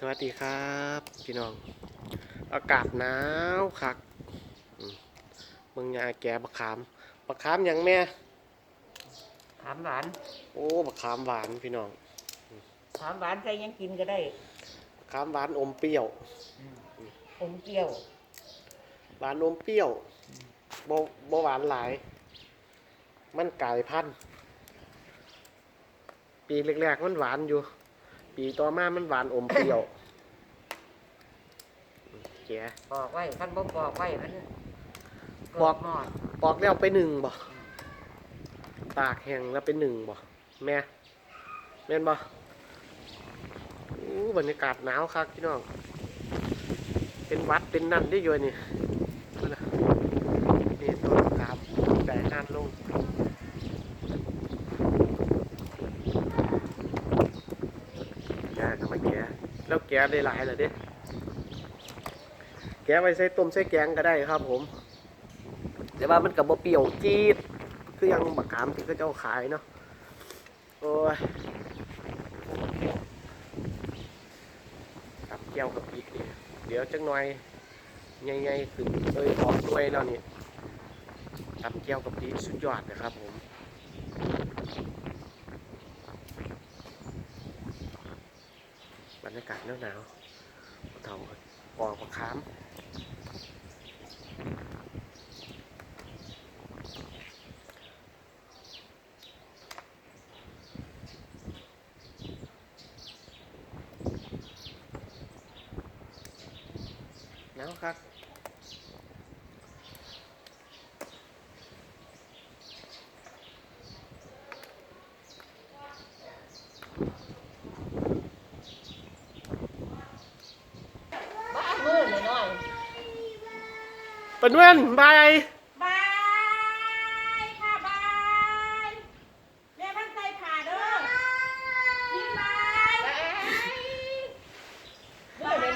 สวัสดีครับพี่น้อง อากาศหนาวคักอืมมึงยาแกบักขามบักขามหยังแม่ถามหวาน โอ้บักขามหวานพี่น้องถามหวานใครยังกินก็ได้บักขามหวานอมเปรี้ยวอมเกลียวหวานอมเปรี้ยวบ่บ่หวานหลาย มันกลายพันธุ์ปีแรกๆมันหวานอยู่ ปีต่อมามันหวานอมเปรี้ยวอืมแกบอกไว้คันบ่บอกไว้มันบอกเดหมอดปอกแล้วไปหนึ่งบ่ตากแห้งแล้วไปหนึ่งบ่แม่แม่นบ่อู้บรรยากาศหนาวคักพี่น้องเป็นหวัดเป็นนั่นได้อยู่นี่นั่นน่ะนี่ต้นขามแต่ห้านลงแกทำไมแก แล้วแกได้หลายเหรอเด้แกไว้ใส่ต้มใส่แกงก็ได้ครับ ผม แต่ว่ามันกับบ่เปรี้ยวจี๊ดคือยังบักขามที่เขาเจ้าขายเนาะโอ้ยกับแก้วกับพริกนี่เดี๋ยวจังหน่อยใหญ่ๆขึ้นเอ้ยออกด้วยแล้วนี่ตับแก้วกับพริกสุดยอดนะครับผม รยากาศหนาวๆเท่าออกบักขามหนาวครับามือหน่อย ปนเว้นบายบายค่ะบายแม่ตั้งใจผ่าเด้อยิ้มบาย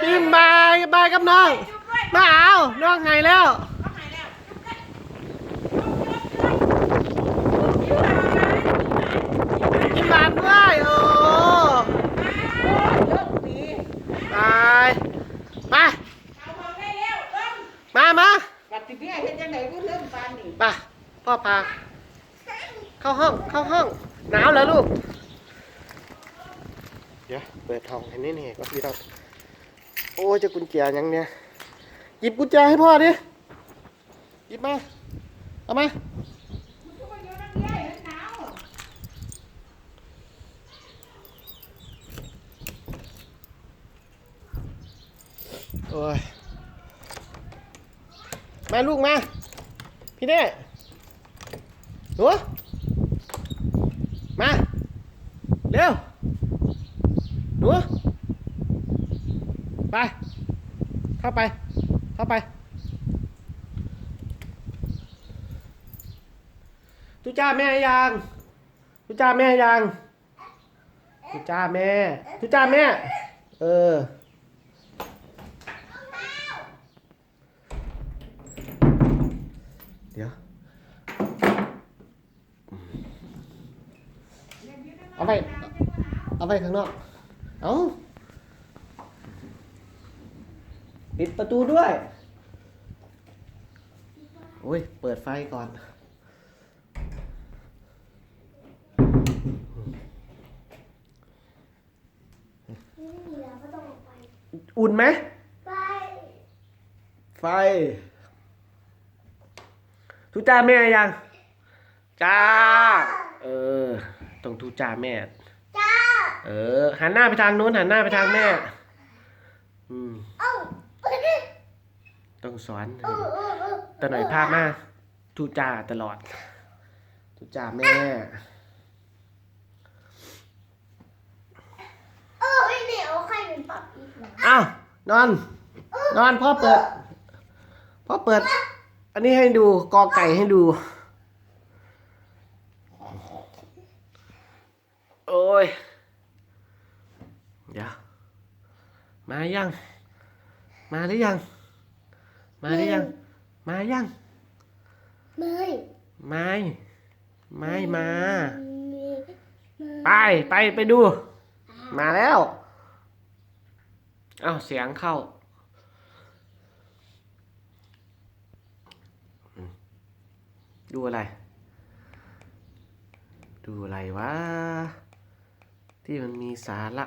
บิมบายบายกับน้อง จุ๊บด้วยมาเอาน้องไงแล้ว ก็หายแล้วจุ๊บด้วยจุ๊บจุ๊บจุ๊บจุ๊บยิ้มบายยิ้มบายกินหวานด้วยโอ้เลิกดี บาย มา เอาของได้เร็วเริ่มมามาปัดสิเบี้ ยเฮ็ดจังได๋ก็เริ่มปานนี่ไปพ่อพา เข้าห้อง เข้าห้อง หนาวแล้วลูก เดี๋ยวเปิดห้องให้นี่นี่ก็พี่เราโอ้ยจะกุญแจยังเนี่ย หยิบกุญแจให้พ่อดิ หยิบมา เอามาทุกคนอยู่นั่งเย้ยหนาวโอ้ยมา ลูกมา พี่เน่หนูมา เร็ว หนู ไป เข้าไป เข้าไปทุจ้าแม่ยังทุจ้าแม่ยังทุจ้าแม่ทุจ้าแม่ เออ เดี๋ยว เอาไปเอาไปข้างนอก เอาปิดประตูด้วยโอ้ย เปิดไฟก่อน อุ่นไหม ไฟ ทุจ้าแม่ยัง จ้า ต้องทุจ้าแม่เออ หันหน้าไปทางนู้นหันหน้าไปทางแม่ อืมต้องสอนแต่หน่อยภาพมาทุจ้าตลอดทุจ้าแม่ เออไม่เดี๋ยวใครเป็นปับอีกนะอ้าวนอน นอนพ่อเปิด พ่อเปิด อันนี้ให้ดูกอไก่ให้ดู โอ้ย เดี๋ยวมายัง มาหรือยัง มาหรือยัง มายัง ไม่ไม่ ไม่มามีไปไปไปดู มาแล้ว เอ้าเสียงเข้าอืมดูอะไร ดูอะไรวะ ที่มันมีสาระ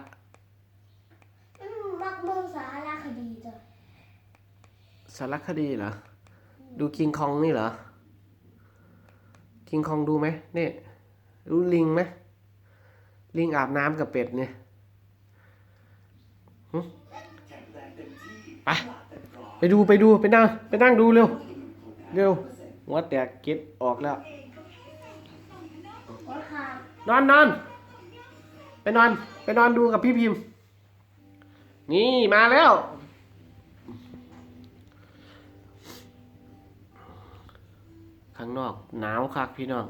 อืมมักเบิ่งสารคดีจ้ะสารคดีเหรอ ดูคิงคองนี่เหรอคิงคองดูไหมนี่ดูลิงไหมลิงอาบน้ำกับเป็ดเนี่ยหึไปไปดูไปดูไปนั่งไปนั่งดูเร็ว เร็วหัวแตกเก็ดออกแล้ว หัวขาด นอนนอน ไปนอน ไปนอนดูกับพี่พิมพ์ นี่มาแล้ว ข้างนอกหนาวคักพี่น้อง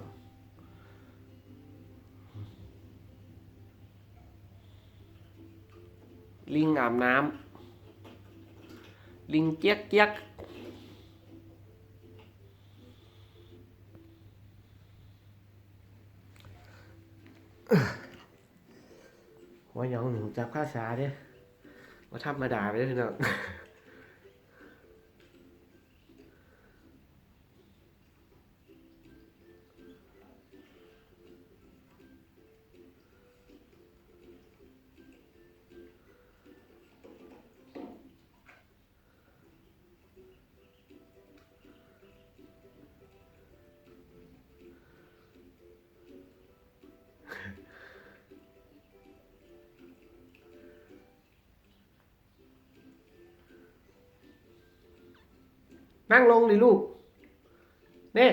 ลิงอาบน้ำลิงเจี๊ยกเจี๊ยก ว่ายองหนึ่งจับข้าสาเนี่ยว่าธรรมดาไปเด้อพี่น้อง นั่งลงดิลูกเน่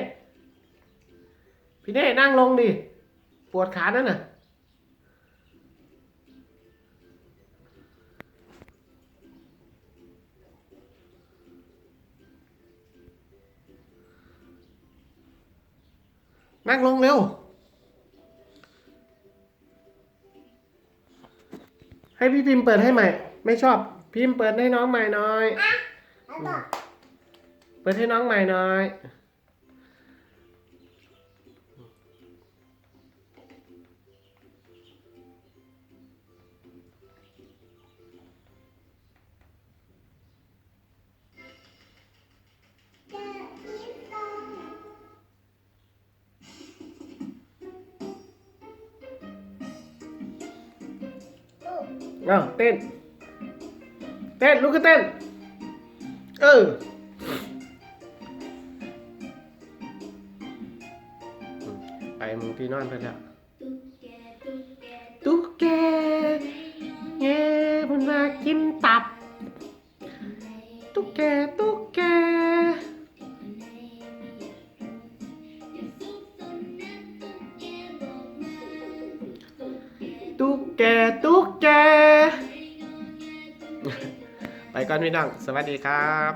พี่เน่นั่งลงดิ ปวดขานั่นน่ะ นั่งลงเร็ว ให้พี่พิมพ์เปิดให้ใหม่ ไม่ชอบ พิมพ์เปิดให้น้องใหม่น่อยแล้วก็ เปิดให้น้องใหม่หน่อยอ้าวเต้นเมึงที่นอนไปแล้วตุ๊กแกเย่เพนมากินตับ ตุ๊กแกตุ๊กแกตุ๊กแกตุ๊กแก ไปก่อนพี่น้อง สวัสดีครับ